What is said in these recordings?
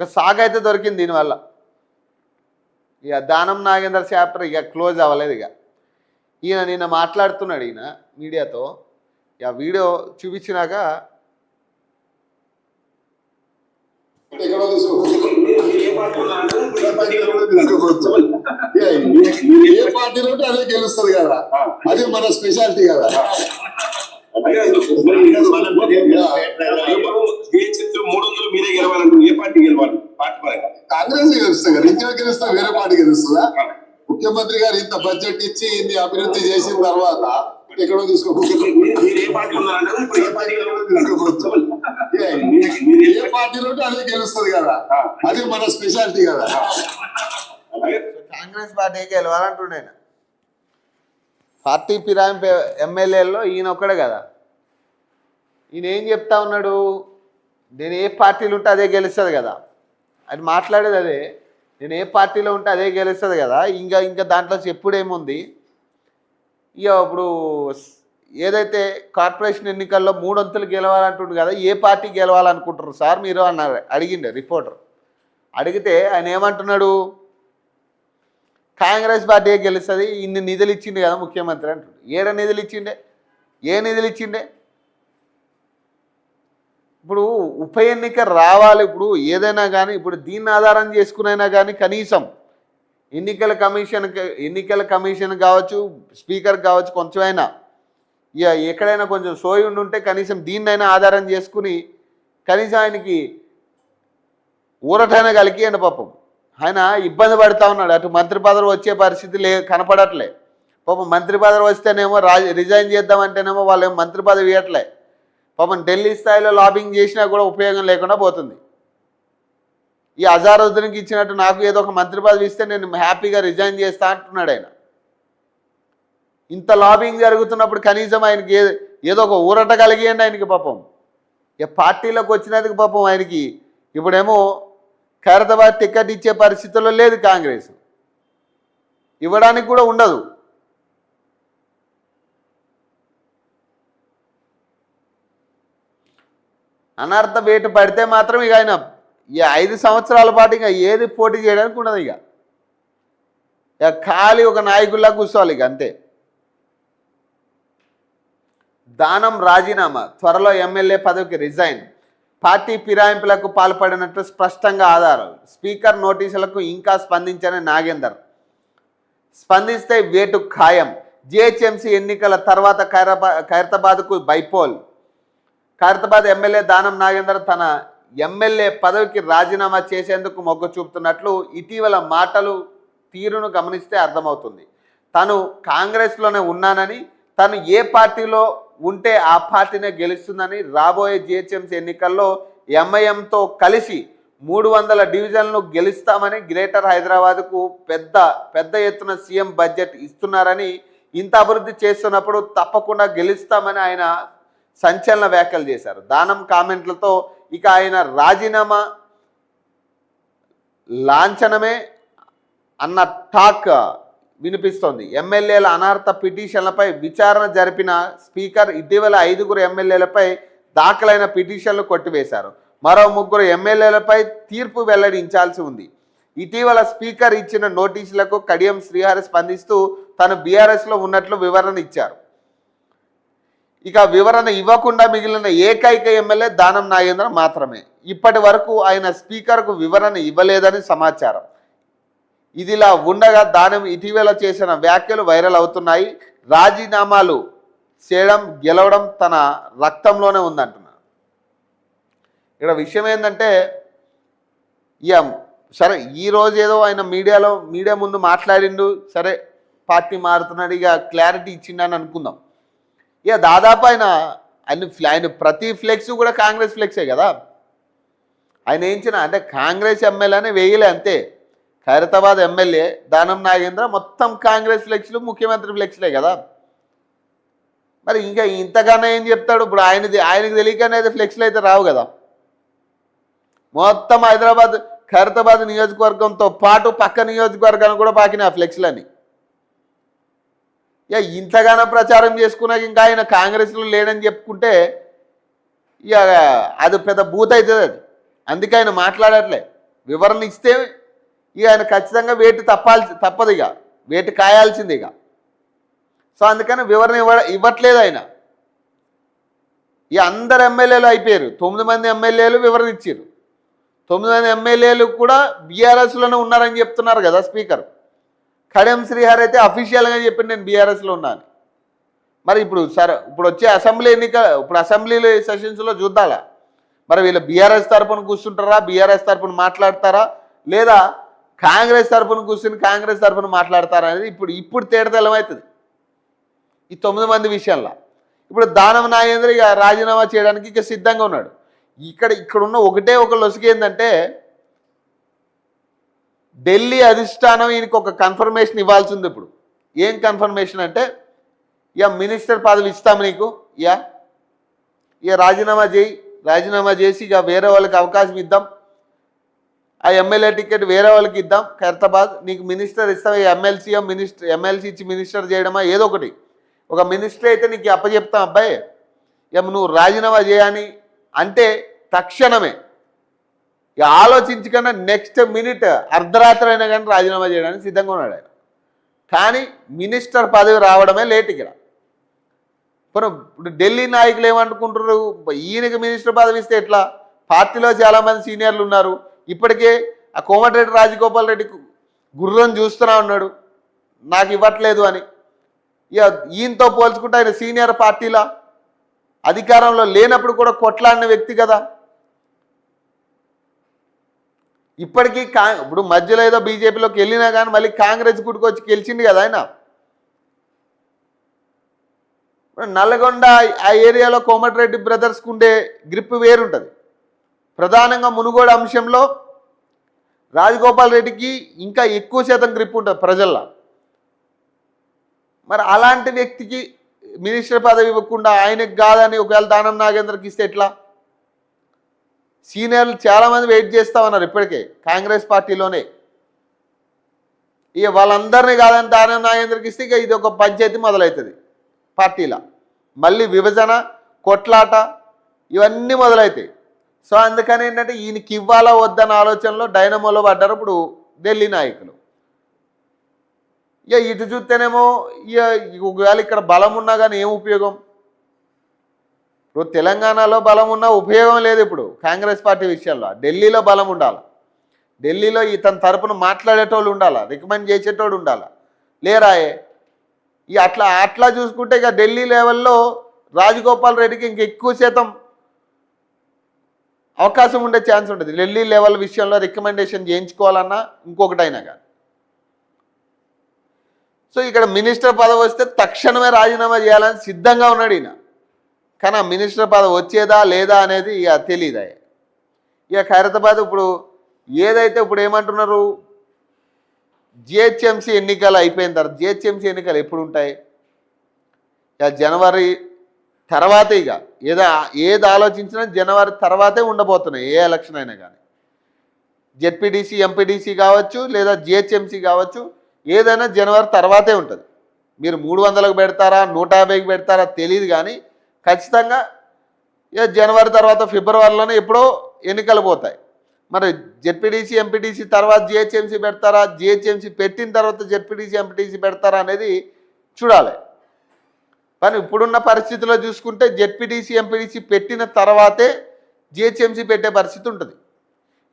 ఒక సాగు అయితే దొరికింది దీనివల్ల. ఇక దానం నాగేందర్ చాప్టర్ ఇక క్లోజ్ అవ్వలేదు ఇక. ఈయన నిన్న మాట్లాడుతున్నాడు ఈయన మీడియాతో. ఇక వీడియో చూపించినాక ఏ పార్టీలో అదే గెలుస్తుంది కదా. అది మన స్పెషాలిటీ కదా. మూడు మీరే గెలవాలంటారు ఏ పార్టీ గెలవాలి? పార్టీ పరంగా. కాంగ్రెస్ గెలుస్తుంది కదా. ఇంకా గెలుస్తా వేరే పార్టీ గెలుస్తుందా? ముఖ్యమంత్రి గారు ఇంత బడ్జెట్ ఇచ్చి ఇన్ని అభివృద్ధి చేసిన తర్వాత ఎక్కడో తీసుకోవచ్చు ఏ పార్టీ ఉన్నారంటారు ఇప్పుడు ఏ పార్టీ తీసుకోవచ్చు ఏ పార్టీలో అదే గెలుస్తుంది కదా. అది మన స్పెషాలిటీ కదా. కాంగ్రెస్ పార్టీ గెలవాలంటుండే. పార్టీ ఫిరాయింపు ఎమ్మెల్యేల్లో ఈయన ఒక్కడే కదా. ఈయన ఏం చెప్తా ఉన్నాడు? నేను ఏ పార్టీలో ఉంటే అదే గెలుస్తుంది కదా. అది మాట్లాడేది అదే. నేను ఏ పార్టీలో ఉంటే అదే గెలుస్తుంది కదా. ఇంకా ఇంకా దాంట్లో చెప్పుడేముంది ఇక ఇప్పుడు ఏదైతే కార్పొరేషన్ ఎన్నికల్లో మూడొంతులు గెలవాలంటుండు కదా ఏ పార్టీ గెలవాలనుకుంటారు సార్? మీరు అన్నారు అడిగిండే రిపోర్టర్. అడిగితే ఆయన ఏమంటున్నాడు? కాంగ్రెస్ పార్టీ గెలుస్తుంది ఇన్ని నిధులు ఇచ్చిండే కదా ముఖ్యమంత్రి అంటుండు. ఏడ నిధులు ఇచ్చిండే? ఏ నిధులు ఇచ్చిండే? ఇప్పుడు ఉప ఎన్నిక రావాలి ఇప్పుడు ఏదైనా కానీ ఇప్పుడు దీన్ని ఆధారం చేసుకునైనా కానీ కనీసం ఎన్నికల కమిషన్ ఎన్నికల కమిషన్ కావచ్చు స్పీకర్ కావచ్చు కొంచెమైనా ఇక ఎక్కడైనా కొంచెం సోయి ఉండి ఉంటే కనీసం దీన్నైనా ఆధారం చేసుకుని కనీసం ఆయనకి ఊరటైనా కలిగియండి పాపం. ఆయన ఇబ్బంది పడుతూ ఉన్నాడు. అటు మంత్రి పదవి వచ్చే పరిస్థితి లే కనపడట్లే. పాపం మంత్రి పదవి వస్తేనేమో రాజ రిజైన్ చేద్దామంటేనేమో వాళ్ళు ఏమో మంత్రి పదవి ఇవ్వట్లే పాపం ఢిల్లీ స్థాయిలో లాబింగ్ చేసినా కూడా ఉపయోగం లేకుండా పోతుంది. ఈ అజారుద్దీన్కి ఇచ్చినట్టు నాకు ఏదో ఒక మంత్రి పదవి ఇస్తే నేను హ్యాపీగా రిజైన్ చేస్తా అంటున్నాడు ఆయన. ఇంత లాబింగ్ జరుగుతున్నప్పుడు కనీసం ఆయనకి ఏదో ఒక ఊరట కలిగియండి ఆయనకి పాపం. ఏ పార్టీలోకి వచ్చినందుకు పాపం ఆయనకి. ఇప్పుడేమో ఖైరతాబాద్ టికెట్ ఇచ్చే పరిస్థితుల్లో లేదు కాంగ్రెస్. ఇవ్వడానికి కూడా ఉండదు. అనర్థ వేటు పడితే మాత్రం ఇక ఆయన ఈ ఐదు సంవత్సరాల పాటు ఇక ఏది పోటీ చేయడానికి ఉండదు ఇక. ఇక ఖాళీ ఒక నాయకుల్లా కూర్చోవాలి ఇక అంతే. దానం రాజీనామా. త్వరలో ఎమ్మెల్యే పదవికి రిజైన్. పార్టీ ఫిరాయింపులకు పాల్పడినట్టు స్పష్టంగా ఆధారాలు స్పీకర్ నోటీసులకు ఇంకా స్పందించని నాగేందర్. స్పందిస్తే వేటు ఖాయం. జిహెచ్ఎంసీ ఎన్నికల తర్వాత ఖైరబా ఖైరతాబాద్కు బైపోల్. ఖైరతాబాద్ ఎమ్మెల్యే దానం నాగేందర్ తన ఎమ్మెల్యే పదవికి రాజీనామా చేసేందుకు మొగ్గు చూపుతున్నట్లు ఇటీవల మాటలు తీరును గమనిస్తే అర్థమవుతుంది. తను కాంగ్రెస్లోనే ఉన్నానని తను ఏ పార్టీలో ఉంటే ఆ పార్టీనే గెలుస్తుందని రాబోయే జిహెచ్ఎంసీ ఎన్నికల్లో ఎంఐఎంతో కలిసి మూడు వందల డివిజన్లు గెలుస్తామని గ్రేటర్ హైదరాబాద్కు పెద్ద పెద్ద ఎత్తున సీఎం బడ్జెట్ ఇస్తున్నారని ఇంత అభివృద్ధి చేస్తున్నప్పుడు తప్పకుండా గెలుస్తామని ఆయన సంచలన వ్యాఖ్యలు చేశారు. దానం కామెంట్లతో ఇక ఆయన రాజీనామా లాంఛనమే అన్న టాక్ వినిపిస్తోంది. ఎమ్మెల్యేల అనర్హత పిటిషన్లపై విచారణ జరిపిన స్పీకర్ ఇటీవల ఐదుగురు ఎమ్మెల్యేలపై దాఖలైన పిటిషన్లు కొట్టివేశారు. మరో ముగ్గురు ఎమ్మెల్యేలపై తీర్పు వెల్లడించాల్సి ఉంది. ఇటీవల స్పీకర్ ఇచ్చిన నోటీసులకు కడియం శ్రీహరి స్పందిస్తూ తను బీఆర్ఎస్లో ఉన్నట్లు వివరణ ఇచ్చారు. ఇక వివరణ ఇవ్వకుండా మిగిలిన ఏకైక ఎమ్మెల్యే దానం నాగేంద్ర మాత్రమే. ఇప్పటి వరకు ఆయన స్పీకర్కు వివరణ ఇవ్వలేదని సమాచారం. ఇదిలా ఉండగా దానం ఇటీవల చేసిన వ్యాఖ్యలు వైరల్ అవుతున్నాయి. రాజీనామాలు చేయడం గెలవడం తన రక్తంలోనే ఉందంటున్నారు. ఇక్కడ విషయం ఏంటంటే ఇక సరే ఈరోజు ఏదో ఆయన మీడియాలో మీడియా ముందు మాట్లాడిండు సరే పార్టీ మారుతున్నాడు ఇక క్లారిటీ ఇచ్చిండని అనుకుందాం. ఇక దాదాపు ఆయన ఆయన ఆయన ప్రతి ఫ్లెక్స్ కూడా కాంగ్రెస్ ఫ్లెక్సే కదా. ఆయన ఏంచిన అంటే కాంగ్రెస్ ఎమ్మెల్యేనే వేయలే అంతే. ఖైరతాబాద్ ఎమ్మెల్యే దానం నాగేంద్ర మొత్తం కాంగ్రెస్ ఫ్లెక్స్లు ముఖ్యమంత్రి ఫ్లెక్స్లే కదా. మరి ఇంకా ఇంతకన్నా ఏం చెప్తాడు? ఇప్పుడు ఆయనది ఆయనకు తెలియకనే అయితే ఫ్లెక్స్లు అయితే రావు కదా. మొత్తం హైదరాబాద్ ఖైరతాబాద్ నియోజకవర్గంతో పాటు పక్క నియోజకవర్గాన్ని కూడా పాకినాయి ఆ ఫ్లెక్స్లని ఇక ఇంతగానో ప్రచారం చేసుకున్నాక ఇంకా ఆయన కాంగ్రెస్లో లేడని చెప్పుకుంటే ఇక అది పెద్ద బూత్ అవుతుంది అది. అందుకే ఆయన మాట్లాడట్లే. వివరణ ఇస్తే ఇక ఆయన ఖచ్చితంగా వేటు తప్పాల్సి తప్పదు ఇక. వేటు కాయాల్సింది ఇక. సో అందుకని వివరణ ఇవ్వ ఇవ్వట్లేదు ఆయన. ఇక అందరు ఎమ్మెల్యేలు అయిపోయారు. తొమ్మిది మంది ఎమ్మెల్యేలు వివరణ ఇచ్చారు. తొమ్మిది మంది ఎమ్మెల్యేలు కూడా బీఆర్ఎస్లోనే ఉన్నారని చెప్తున్నారు కదా స్పీకర్. కడియం శ్రీహర్ అయితే అఫీషియల్గా చెప్పి నేను బీఆర్ఎస్లో ఉన్నాను. మరి ఇప్పుడు సరే ఇప్పుడు వచ్చే అసెంబ్లీ ఎన్నిక ఇప్పుడు అసెంబ్లీలో సెషన్స్లో చూద్దాలా మరి వీళ్ళు బీఆర్ఎస్ తరపున కూర్చుంటారా? బీఆర్ఎస్ తరపున మాట్లాడతారా? లేదా కాంగ్రెస్ తరఫున కూర్చుని కాంగ్రెస్ తరఫున మాట్లాడతారా అనేది ఇప్పుడు ఇప్పుడు తేడతెలమవుతుంది ఈ తొమ్మిది మంది విషయంలో. ఇప్పుడు దానం నాగేంద్ర ఇక రాజీనామా చేయడానికి ఇక సిద్ధంగా ఉన్నాడు. ఇక్కడ ఇక్కడ ఉన్న ఒకటే ఒక లొసుకేందంటే ఢిల్లీ అధిష్టానం ఈయనకు ఒక కన్ఫర్మేషన్ ఇవ్వాల్సి ఉంది ఇప్పుడు. ఏం కన్ఫర్మేషన్ అంటే ఇక మినిస్టర్ పదవి ఇస్తాం నీకు యా ఇక రాజీనామా చేయి రాజీనామా చేసి ఇక వేరే వాళ్ళకి అవకాశం ఇద్దాం. ఆ ఎమ్మెల్యే టికెట్ వేరే వాళ్ళకి ఇద్దాం ఖైరతాబాద్. నీకు మినిస్టర్ ఇస్తాం ఎమ్మెల్సీ మినిస్టర్ ఎమ్మెల్సీ ఇచ్చి మినిస్టర్ చేయడమా ఏదో ఒకటి. ఒక మినిస్టర్ అయితే నీకు అప్పచెప్తాం అబ్బాయి. ఇక నువ్వు రాజీనామా చేయని అంటే తక్షణమే ఇక ఆలోచించకుండా నెక్స్ట్ మినిట్ అర్ధరాత్రి అయినా కానీ రాజీనామా చేయడానికి సిద్ధంగా ఉన్నాడు ఆయన. కానీ మినిస్టర్ పదవి రావడమే లేట్ ఇక్కడ. ఇప్పుడు ఇప్పుడు ఢిల్లీ నాయకులు ఏమనుకుంటారు ఈయనకి మినిస్టర్ పదవి ఇస్తే ఎట్లా? పార్టీలో చాలామంది సీనియర్లు ఉన్నారు. ఇప్పటికే ఆ కోమటిరెడ్డి రాజగోపాల్ రెడ్డి గుర్రం చూస్తూనే ఉన్నాడు. నాకు ఇవ్వట్లేదు అని. ఇక ఈయనతో పోల్చుకుంటే ఆయన సీనియర్ పార్టీలా? అధికారంలో లేనప్పుడు కూడా కొట్లాడిన వ్యక్తి కదా? ఇప్పటికీ కా ఇప్పుడు మధ్యలో ఏదో బీజేపీలోకి వెళ్ళినా కానీ మళ్ళీ కాంగ్రెస్ గుడికొచ్చి గెలిచింది కదా ఆయన? నల్గొండ ఆ ఏరియాలో కోమటిరెడ్డి బ్రదర్స్కి ఉండే గ్రిప్ వేరుంటుంది. ప్రధానంగా మునుగోడు అంశంలో రాజగోపాల్ రెడ్డికి ఇంకా ఎక్కువ శాతం గ్రిప్ ఉంటుంది ప్రజల్లో. మరి అలాంటి వ్యక్తికి మినిస్టర్ పదవి ఇవ్వకుండా ఆయనకు కాదని ఒకవేళ దానం నాగేంద్రకి ఇస్తే ఎట్లా? సీనియర్లు చాలామంది వెయిట్ చేస్తా ఉన్నారు ఇప్పటికే కాంగ్రెస్ పార్టీలోనే. ఇక వాళ్ళందరినీ కాదని తానే నాగేంద్రకి ఇస్తే ఇక ఇది ఒక పంచాయతీ మొదలవుతుంది పార్టీలో. మళ్ళీ విభజన కొట్లాట ఇవన్నీ మొదలవుతాయి. సో అందుకని ఏంటంటే ఈయనకి ఇవ్వాలా వద్దన్న ఆలోచనలో డైనమోలో పడ్డారు ఇప్పుడు ఢిల్లీ నాయకులు. ఇక ఇటు చూస్తేనేమో ఇక ఒకవేళ ఇక్కడ బలం ఉన్నా కానీ ఏం ఉపయోగం? ఇప్పుడు తెలంగాణలో బలం ఉన్నా ఉపయోగం లేదు ఇప్పుడు కాంగ్రెస్ పార్టీ విషయంలో. ఢిల్లీలో బలం ఉండాలి? ఢిల్లీలో ఇతని తరపున మాట్లాడేటోళ్ళు ఉండాలా? రికమెండ్ చేసేటోడు ఉండాలా? లేరాయే ఈ అట్లా అట్లా చూసుకుంటే ఇక ఢిల్లీ లెవెల్లో రాజగోపాల్ రెడ్డికి ఇంక ఎక్కువ శాతం అవకాశం ఉండే ఛాన్స్ ఉంటుంది. ఢిల్లీ లెవెల్ విషయంలో రికమెండేషన్ చేయించుకోవాలన్నా ఇంకొకటైనా కానీ. సో ఇక్కడ మినిస్టర్ పదవి వస్తే తక్షణమే రాజీనామా చేయాలని సిద్ధంగా ఉన్నాడు ఈయన. కానీ ఆ మినిస్టర్ పదవి వచ్చేదా లేదా అనేది ఇక తెలియదు ఇక ఖైరతాబాద్ ఇప్పుడు ఏదైతే ఇప్పుడు ఏమంటున్నారు? జిహెచ్ఎంసీ ఎన్నికలు అయిపోయిన తర్వాత జిహెచ్ఎంసీ ఎన్నికలు ఎప్పుడు ఉంటాయి? ఇక జనవరి తర్వాతే ఇక. ఏదో ఏది ఆలోచించినా జనవరి తర్వాతే ఉండబోతున్నాయి ఏ ఎలక్షన్ అయినా కానీ. జెడ్పీటీసీ ఎంపీటీసీ కావచ్చు లేదా జిహెచ్ఎంసీ కావచ్చు ఏదైనా జనవరి తర్వాతే ఉంటుంది. మీరు మూడు వందలకు పెడతారా? నూట యాభైకి పెడతారా? తెలియదు కానీ ఖచ్చితంగా ఇక జనవరి తర్వాత ఫిబ్రవరిలోనే ఎప్పుడో ఎన్నికలు పోతాయి. మరి జెడ్పీటీసీ ఎంపీటీసీ తర్వాత జిహెచ్ఎంసీ పెడతారా జిహెచ్ఎంసీ పెట్టిన తర్వాత జెడ్పీటీసీ ఎంపీటీసీ పెడతారా అనేది చూడాలి. కానీ ఇప్పుడున్న పరిస్థితిలో చూసుకుంటే జెడ్పీటీసీ ఎంపీటీసీ పెట్టిన తర్వాతే జిహెచ్ఎంసీ పెట్టే పరిస్థితి ఉంటుంది.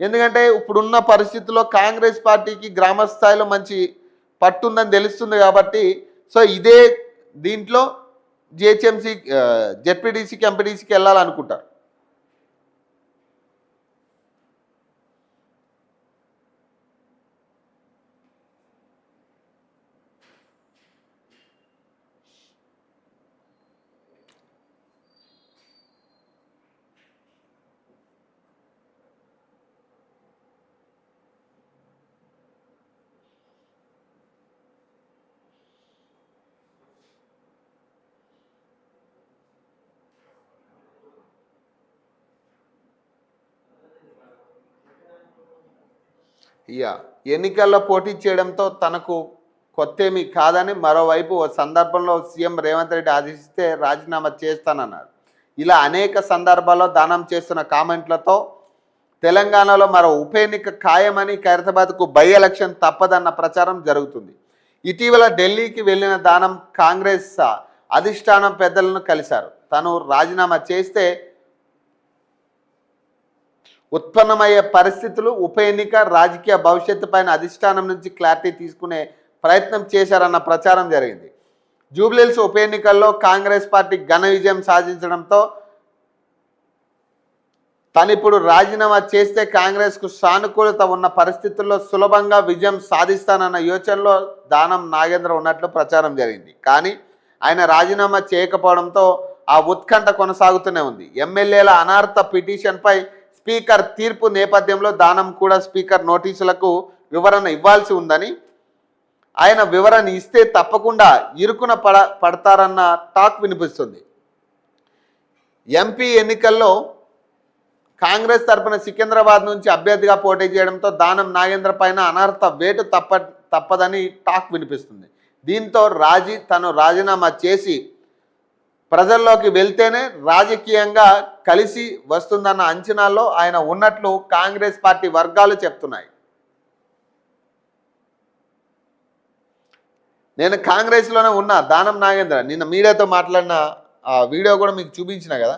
ఎందుకంటే ఇప్పుడున్న పరిస్థితుల్లో కాంగ్రెస్ పార్టీకి గ్రామ స్థాయిలో మంచి పట్టుందని తెలుస్తుంది కాబట్టి సో ఇదే దీంట్లో జిహెచ్ఎంసీ జెడ్పీటీసీకి ఎంపీడీసీకి వెళ్ళాలనుకుంటారు. ఇక ఎన్నికల్లో పోటీ చేయడంతో తనకు కొత్తేమీ కాదని మరోవైపు ఓ సందర్భంలో సీఎం రేవంత్ రెడ్డి ఆదేశిస్తే రాజీనామా చేస్తానన్నారు. ఇలా అనేక సందర్భాల్లో దానం చేస్తున్న కామెంట్లతో తెలంగాణలో మరో ఉప ఎన్నిక ఖాయమని ఖైరతాబాద్కు బై ఎలక్షన్ తప్పదన్న ప్రచారం జరుగుతుంది. ఇటీవల ఢిల్లీకి వెళ్ళిన దానం కాంగ్రెస్ అధిష్టానం పెద్దలను కలిశారు. తను రాజీనామా చేస్తే ఉత్పన్నమయ్యే పరిస్థితులు ఉప ఎన్నిక రాజకీయ భవిష్యత్తు పైన అధిష్టానం నుంచి క్లారిటీ తీసుకునే ప్రయత్నం చేశారన్న ప్రచారం జరిగింది. జూబ్లీహిల్స్ ఉప ఎన్నికల్లో కాంగ్రెస్ పార్టీ ఘన విజయం సాధించడంతో తను ఇప్పుడు రాజీనామా చేస్తే కాంగ్రెస్కు సానుకూలత ఉన్న పరిస్థితుల్లో సులభంగా విజయం సాధిస్తానన్న యోచనలో దానం నాగేంద్ర ఉన్నట్లు ప్రచారం జరిగింది. కానీ ఆయన రాజీనామా చేయకపోవడంతో ఆ ఉత్కంఠ కొనసాగుతూనే ఉంది. ఎమ్మెల్యేల అనార్థ పిటిషన్పై స్పీకర్ తీర్పు నేపథ్యంలో దానం కూడా స్పీకర్ నోటీసులకు వివరణ ఇవ్వాల్సి ఉందని ఆయన వివరణ ఇస్తే తప్పకుండా ఇరుకున పడ పడతారన్న టాక్ వినిపిస్తుంది. ఎంపీ ఎన్నికల్లో కాంగ్రెస్ తరపున సికింద్రాబాద్ నుంచి అభ్యర్థిగా పోటీ చేయడంతో దానం నాగేంద్ర పైన అనర్హత వేటు తప్ప తప్పదని టాక్ వినిపిస్తుంది. దీంతో రాజీ తను రాజీనామా చేసి ప్రజల్లోకి వెళ్తేనే రాజకీయంగా కలిసి వస్తుందన్న అంచనాల్లో ఆయన ఉన్నట్లు కాంగ్రెస్ పార్టీ వర్గాలు చెప్తున్నాయి. నేను కాంగ్రెస్లోనే ఉన్నా దానం నాగేంద్ర. నిన్న మీడియాతో మాట్లాడిన ఆ వీడియో కూడా మీకు చూపించిన కదా?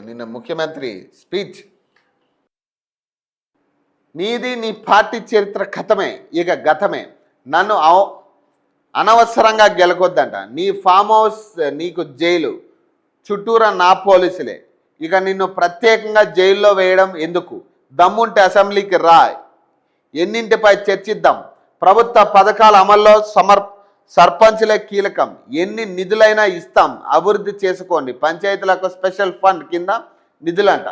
నిన్న ముఖ్యమంత్రి స్పీచ్. నీది నీ పార్టీ చరిత్ర కథమే ఇక గతమే. నన్ను అనవసరంగా గెలకొద్దంట. నీ ఫామ్ హౌస్ నీకు జైలు. చుట్టూరా నా పోలీసులే. ఇక నిన్ను ప్రత్యేకంగా జైల్లో వేయడం ఎందుకు? దమ్ముంటే అసెంబ్లీకి రా ఎన్నింటిపై చర్చిద్దాం? ప్రభుత్వ పథకాల అమల్లో సమర్ సర్పంచ్లే కీలకం. ఎన్ని నిధులైనా ఇస్తాం. అభివృద్ధి చేసుకోండి. పంచాయతీలకు స్పెషల్ ఫండ్ కింద నిధులంట.